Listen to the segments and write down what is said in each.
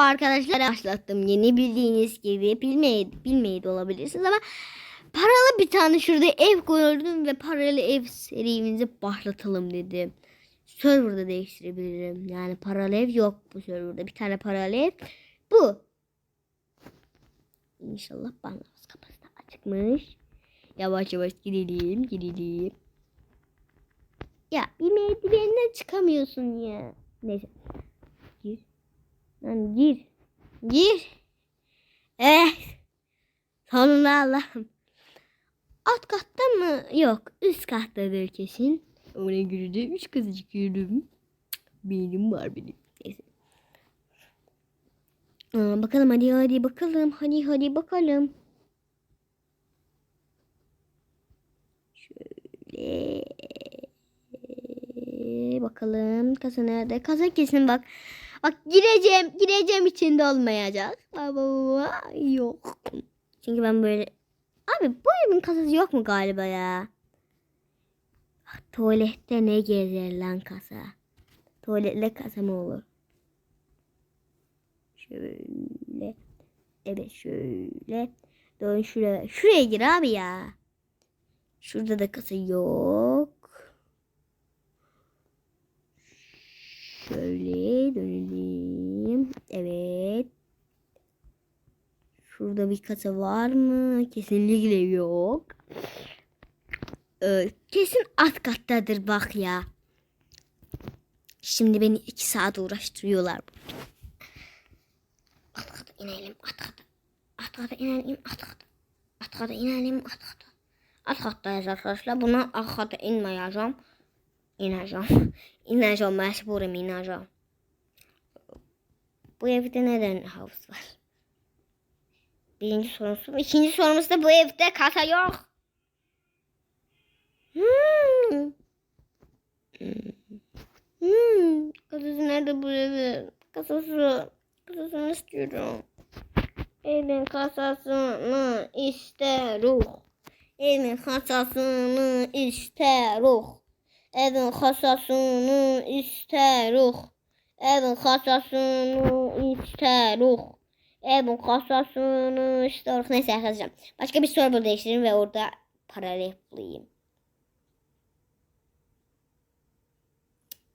arkadaşlar başlattım. Yeni bildiğiniz gibi bilmeyi, bilmeyi de olabilirsiniz ama paralı bir tane şurada ev gördüm ve paralı ev serimizi başlatalım dedim. Server'da değiştirebilirim. Yani paralı ev yok bu serverda. Bir tane paralı ev bu. İnşallah banlamaz kapısı da açıkmış. Yavaş yavaş gidelim gidelim. Ya bir merdivenden çıkamıyorsun ya. Neyse. Gir. Lan gir. Gir. Evet. Sonunda Allah'ım. Alt katta mı? Yok. Üst kattadır kesin. Göre de üç kızı çıkıyorum. Benim var benim. Neyse. Aa, bakalım hadi hadi bakalım. Hadi hadi bakalım. Şöyle. Bakalım kasa nerede? Kasa kesin bak. Bak gireceğim. Gireceğim içinde olmayacak. Baba yok. Çünkü ben böyle Abi bu evin kasası yok mu galiba ya? Ah, Tuvalette ne gezer lan kasa? Tuvaletle kasa mı olur? Şöyle. Evet şöyle. Dön şuraya. Şuraya gir abi ya. Şurada da kasa yok. Şöyle dönelim. Evet. Şurada bir kasa var mı? Kesinlikle yok. Ee, kesin alt kattadır bak ya. Şimdi beni iki saat uğraştırıyorlar. Alt kata inelim alt kata. Alt kata inelim alt kata. Alt kata inelim alt kata. Alt kattayız arkadaşlar. Buna alt kata inmeyeceğim. İneceğim. İneceğim mecburum ineceğim. Bu evde neden havuz var? Birinci sorumuz. İkinci sorumuz da bu evde kasa yok. Hmm. Hmm. Kasası nerede bu evin? Kasası. Kasasını istiyorum. Evin kasasını isterim. Evin kasasını isterim. Evin kasasını isterim. Evin kasasını isterim. Evin kasasını isterim. Neyse arkadaşlar. Başka bir server değiştirin ve orada paralel bulayım.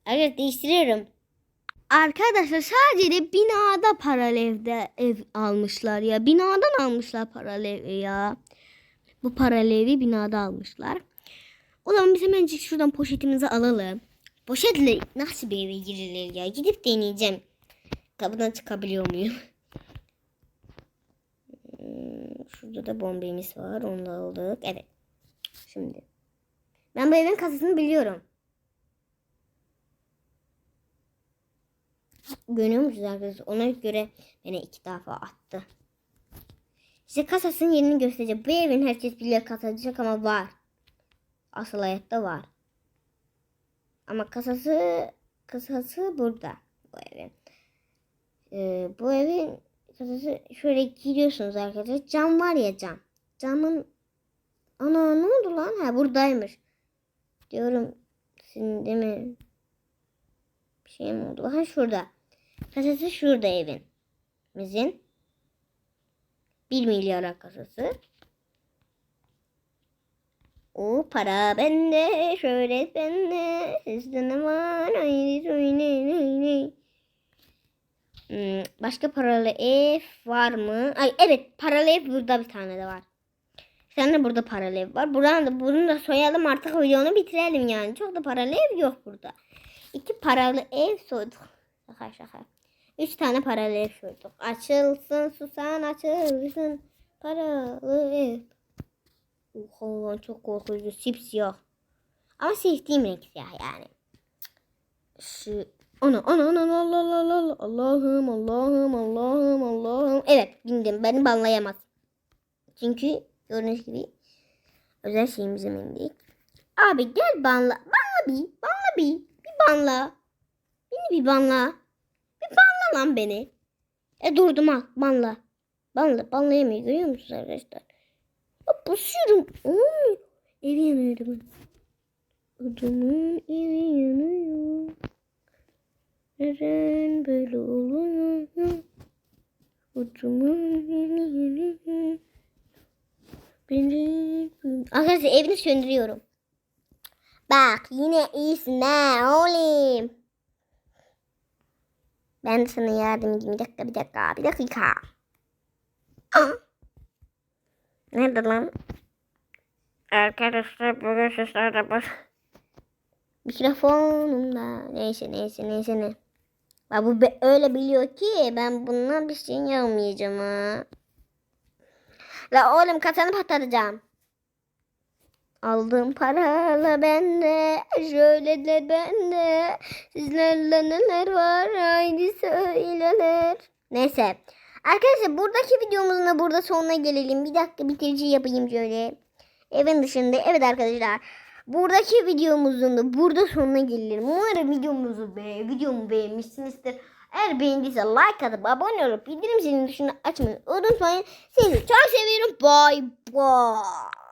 Evet değiştiriyorum. Arkadaşlar sadece binada paralelde ev almışlar ya. Binadan almışlar paralevi ya. Bu paralevi binada almışlar. O zaman biz hemencik şuradan poşetimizi alalım. Poşetle nasıl bir eve girilir ya? Gidip deneyeceğim. Kapıdan çıkabiliyor muyum? Hmm, Şurada da bombemiz var. Onu aldık. Evet. Şimdi. Ben bu evin kasasını biliyorum. Görüyor musunuz arkadaşlar? Ona göre beni iki defa attı. Size kasasının yerini göstereceğim. Bu evin herkes biliyor kasacak ama var. Asıl hayatta var. Ama kasası kasası burada bu evin. Ee, bu evin kasası şöyle giriyorsunuz arkadaşlar. Cam var ya cam. Camın ana ne oldu lan? Ha buradaymış. Diyorum değil mi? Bir şey mi oldu? Ha şurada. Kasası şurada evin. Bizim. 1 milyara kasası. O para bende, şöhret bende. Sizde ne var? Haydi söyle, söyle. Hmm, başka paralı ev var mı? Ay evet paralı ev burada bir tane de var. Tane de burada paralı ev var. Buradan da bunu da soyalım artık videonu bitirelim yani. Çok da paralı ev yok burada. İki paralı ev soyduk. Şaka şaka. Üç tane paralı ev soyduk. Açılsın susan açılsın. Paralı ev. Oha çok korkutucu. Sipsiyah. Ama sevdiğim renk siyah yani. Şu ana ana ana Allah Allah Allah Allah'ım Allah'ım Allah'ım Allah'ım. Evet bindim. Beni banlayamaz. Çünkü gördüğünüz gibi özel şeyimize bindik. Abi gel banla. Banla bir. Banla bir. Bir banla. Beni bir banla. Bir banla lan beni. E durdum al. Banla. Banla. Banlayamıyor. Görüyor musunuz arkadaşlar? Basıyorum. Olmuyor. Evi yanıyor adamın. Adamın evi yanıyor. Neden böyle oluyor? Arkadaşlar evini söndürüyorum. Bak yine iyisin ha oğlum. Ben sana yardım edeyim. Bir dakika bir dakika bir dakika. Ah. Nerede lan? Arkadaşlar bugün sizlerle baş... Mikrofonumda. Neyse neyse neyse ne. Bak bu be- öyle biliyor ki ben bundan bir şey yapmayacağım ha. La oğlum kasanı patlatacağım. Aldığım parayla bende, şöyle de bende. Sizlerle neler var haydi söyleler. Neyse. Arkadaşlar buradaki videomuzun da burada sonuna gelelim. Bir dakika bitirici yapayım şöyle. Evin dışında. Evet arkadaşlar. Buradaki videomuzun da burada sonuna gelelim. Umarım videomuzu be, videomu beğenmişsinizdir. Eğer beğendiyse like atıp abone olup bildirim zilini dışında açmayı unutmayın. Sizi çok seviyorum. Bye bye.